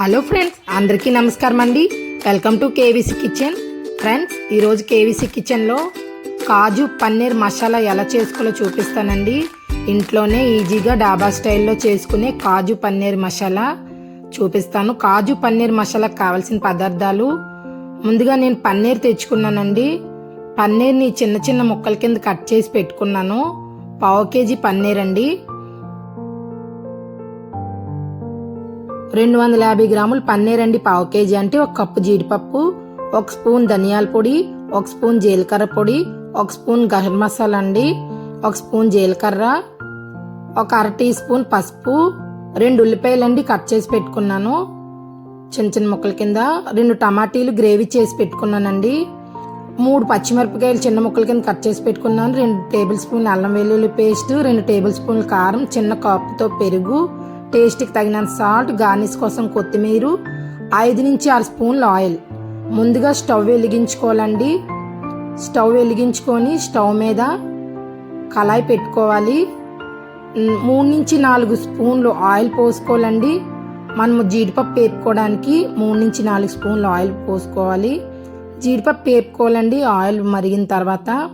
Hello friends అందరికీ నమస్కారం అండి. Welcome to KVC kitchen. Friends ఈరోజు కేవీసీ కిచెన్లో కాజు పన్నీర్ మసాలా ఎలా చేసుకోవాలో చూపిస్తానండి. ఇంట్లోనే ఈజీగా డాబా స్టైల్లో చేసుకునే కాజు పన్నీర్ మసాలా చూపిస్తాను. కాజు పన్నీర్ మసాలాకు కావాల్సిన పదార్థాలు. ముందుగా నేను పన్నీర్ తెచ్చుకున్నానండి. పన్నీర్ని చిన్న చిన్న ముక్కల కింద కట్ చేసి పెట్టుకున్నాను. పావు కేజీ పన్నీర్ అండి రెండు వందల యాభై గ్రాములు పన్నీర్ అండి పావు కేజీ అంటే ఒక కప్పు జీడిపప్పు ఒక స్పూన్ ధనియాల పొడి ఒక స్పూన్ జీలకర్ర పొడి ఒక స్పూన్ గరం మసాలా అండి ఒక స్పూన్ జీలకర్ర ఒక అర టీ స్పూన్ పసుపు రెండు ఉల్లిపాయలండి కట్ చేసి పెట్టుకున్నాను. చిన్న చిన్న ముక్కల కింద రెండు టమాటీలు గ్రేవీ చేసి పెట్టుకున్నానండి. మూడు పచ్చిమిరపకాయలు చిన్న ముక్కల కింద కట్ చేసి పెట్టుకున్నాను. రెండు టేబుల్ స్పూన్ అల్లం వెల్లుల్లి పేస్ట్ రెండు టేబుల్ స్పూన్లు కారం చిన్న కప్పుతో పెరుగు టేస్ట్కి తగినంత సాల్ట్ గార్నిష్ కోసం కొత్తిమీర ఐదు నుంచి ఆరు స్పూన్ల ఆయిల్. ముందుగా స్టవ్ వెలిగించుకోవాలండి. స్టవ్ వెలిగించుకొని స్టవ్ మీద కళాయి పెట్టుకోవాలి. మూడు నుంచి నాలుగు స్పూన్లు ఆయిల్ పోసుకోవాలండి. మనము జీడిపప్పు వేపుకోవడానికి మూడు నుంచి నాలుగు స్పూన్లు ఆయిల్ పోసుకోవాలి. జీడిపప్పు వేపుకోవాలండి. ఆయిల్ మరిగిన తర్వాత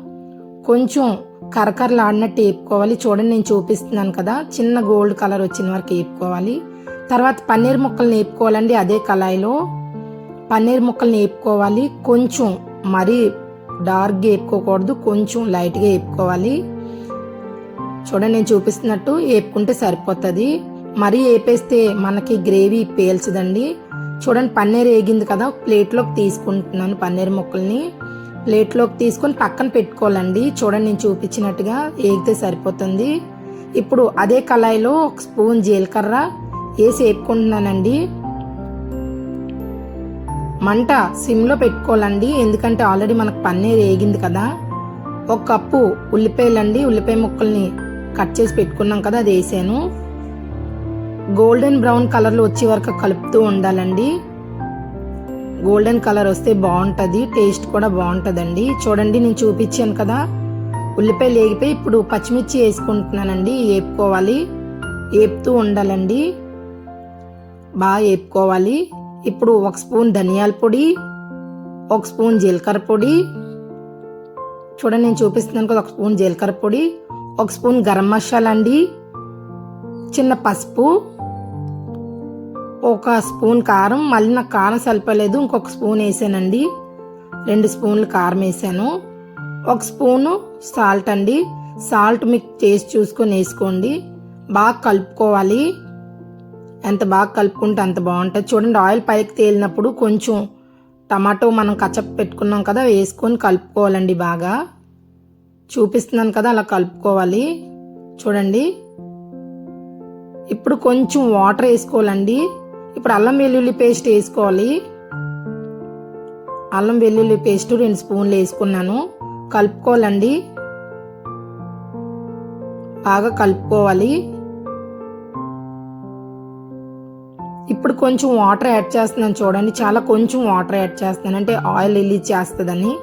కొంచెం కరకరలాడినట్టు వేపుకోవాలి చూడండి నేను చూపిస్తున్నాను కదా. చిన్న గోల్డ్ కలర్ వచ్చిన వరకు వేపుకోవాలి తర్వాత పన్నీర్ ముక్కల్ని వేపుకోవాలండి అదే కళాయిలో. పన్నీర్ ముక్కల్ని వేపుకోవాలి కొంచెం మరీ డార్క్గా వేపుకోకూడదు కొంచెం లైట్గా వేపుకోవాలి చూడండి నేను చూపిస్తున్నట్టు వేపుకుంటే సరిపోతుంది. మరీ వేపేస్తే మనకి గ్రేవీ పేల్చదండి. చూడండి పన్నీర్ వేగింది కదా. ప్లేట్లోకి తీసుకుంటున్నాను పన్నీర్ ముక్కల్ని. ప్లేట్లోకి తీసుకొని పక్కన పెట్టుకోవాలండి. చూడండి నేను చూపించినట్టుగా వేగితే సరిపోతుంది. ఇప్పుడు అదే కళాయిలో ఒక స్పూన్ జీలకర్ర వేసి వేపుకుంటున్నానండి. మంట సిమ్లో పెట్టుకోవాలండి. ఎందుకంటే ఆల్రెడీ మనకు పన్నీర్ వేగింది కదా. ఒక కప్పు ఉల్లిపాయలండి. ఉల్లిపాయ ముక్కల్ని కట్ చేసి పెట్టుకున్నాం కదా అది వేసాను. గోల్డెన్ బ్రౌన్ కలర్లో వచ్చే వరకు కలుపుతూ ఉండాలండి. గోల్డెన్ కలర్ వస్తే బాగుంటుంది టేస్ట్ కూడా బాగుంటుందండి. చూడండి నేను చూపించాను కదా. ఉల్లిపాయలు వేగిపోయి ఇప్పుడు పచ్చిమిర్చి వేసుకుంటున్నానండి వేపుకోవాలి. వేపుతూ ఉండాలండి. బాగా వేపుకోవాలి. ఇప్పుడు ఒక స్పూన్ ధనియాల పొడి ఒక స్పూన్ జీలకర్ర పొడి. చూడండి నేను చూపిస్తున్నాను కదా ఒక స్పూన్ జీలకర్ర పొడి ఒక స్పూన్ గరం మసాలా అండి చిన్న పసుపు. ఒక స్పూన్ కారం మళ్ళీ నాకు కారం సరిపోలేదు ఇంకొక స్పూన్ వేసానండి. రెండు స్పూన్లు కారం వేసాను. ఒక స్పూను సాల్ట్ అండి. సాల్ట్ మీకు టేస్ట్ చూసుకొని వేసుకోండి. బాగా కలుపుకోవాలి. ఎంత బాగా కలుపుకుంటే అంత బాగుంటుంది. చూడండి ఆయిల్ పైకి తేలినప్పుడు కొంచెం టమాటో మనం కచ్చప్ పెట్టుకున్నాం కదా వేసుకొని కలుపుకోవాలండి బాగా. చూపిస్తున్నాను కదా అలా కలుపుకోవాలి. చూడండి. ఇప్పుడు కొంచెం వాటర్ వేసుకోవాలండి. ఇప్పుడు అల్లం వెల్లుల్లి పేస్ట్ వేసుకోవాలి. అల్లం వెల్లుల్లి పేస్ట్ రెండు స్పూన్లు వేసుకున్నాను. కలుపుకోవాలండి. బాగా కలుపుకోవాలి. ఇప్పుడు కొంచెం వాటర్ యాడ్ చేస్తున్నాను చూడండి. చాలా కొంచెం వాటర్ యాడ్ చేస్తున్నాను. అంటే ఆయిల్ రిలీజ్ చేస్తుందని.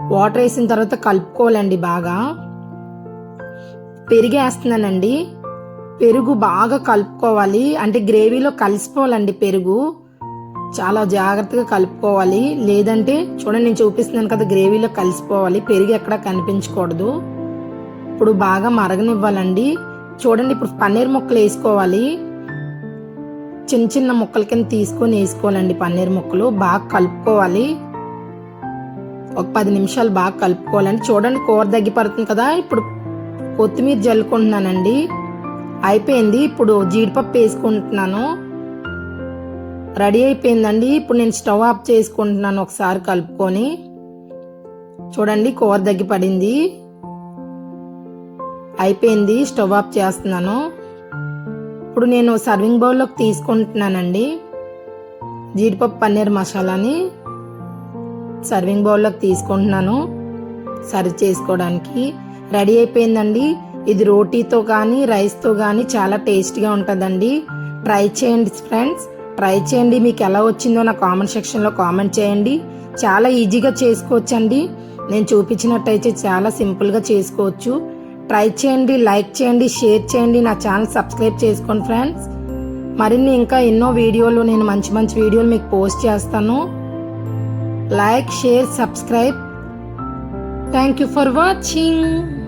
వాటర్ వేసిన తర్వాత కలుపుకోవాలండి బాగా. పెరిగేస్తున్నానండి. పెరుగు బాగా కలుపుకోవాలి. అంటే గ్రేవీలో కలిసిపోవాలండి పెరుగు. చాలా జాగ్రత్తగా కలుపుకోవాలి. లేదంటే చూడండి నేను చూపిస్తున్నాను కదా గ్రేవీలో కలిసిపోవాలి. పెరుగు ఎక్కడ కనిపించకూడదు. ఇప్పుడు బాగా మరగనివ్వాలండి. చూడండి ఇప్పుడు పన్నీర్ ముక్కలు వేసుకోవాలి. చిన్న చిన్న ముక్కల కింద తీసుకొని వేసుకోవాలండి పన్నీర్ ముక్కలు. బాగా కలుపుకోవాలి. ఒక పది నిమిషాలు బాగా కలుపుకోవాలండి. చూడండి కూర దగ్గర పడుతుంది కదా. ఇప్పుడు కొత్తిమీర జల్లుకుంటున్నానండి. అయిపోయింది. ఇప్పుడు జీడిపప్పు వేసుకుంటున్నాను. రెడీ అయిపోయిందండి. ఇప్పుడు నేను స్టవ్ ఆఫ్ చేసుకుంటున్నాను ఒకసారి కలుపుకొని. చూడండి కూర దగ్గర పడింది. అయిపోయింది. స్టవ్ ఆఫ్ చేస్తున్నాను. ఇప్పుడు నేను సర్వింగ్ బౌల్లోకి తీసుకుంటున్నానండి. జీడిపప్పు పన్నీర్ మసాలాని సర్వింగ్ బౌల్లోకి తీసుకుంటున్నాను. సర్వ్ చేసుకోవడానికి. రెడీ అయిపోయిందండి. ఇది రోటీతో కానీ రైస్తో కానీ చాలా టేస్ట్గా ఉంటుందండి. ట్రై చేయండి ఫ్రెండ్స్. ట్రై చేయండి. మీకు ఎలా వచ్చిందో నా కామెంట్ సెక్షన్లో కామెంట్ చేయండి. చాలా ఈజీగా చేసుకోవచ్చండి. నేను చూపించినట్టయితే చాలా సింపుల్గా చేసుకోవచ్చు. ట్రై చేయండి లైక్ చేయండి షేర్ చేయండి. నా ఛానల్ సబ్స్క్రైబ్ చేసుకోండి ఫ్రెండ్స్. మరిన్ని ఇంకా ఎన్నో వీడియోలు నేను మంచి మంచి వీడియోలు మీకు పోస్ట్ చేస్తాను. Like share subscribe. Thank you for watching.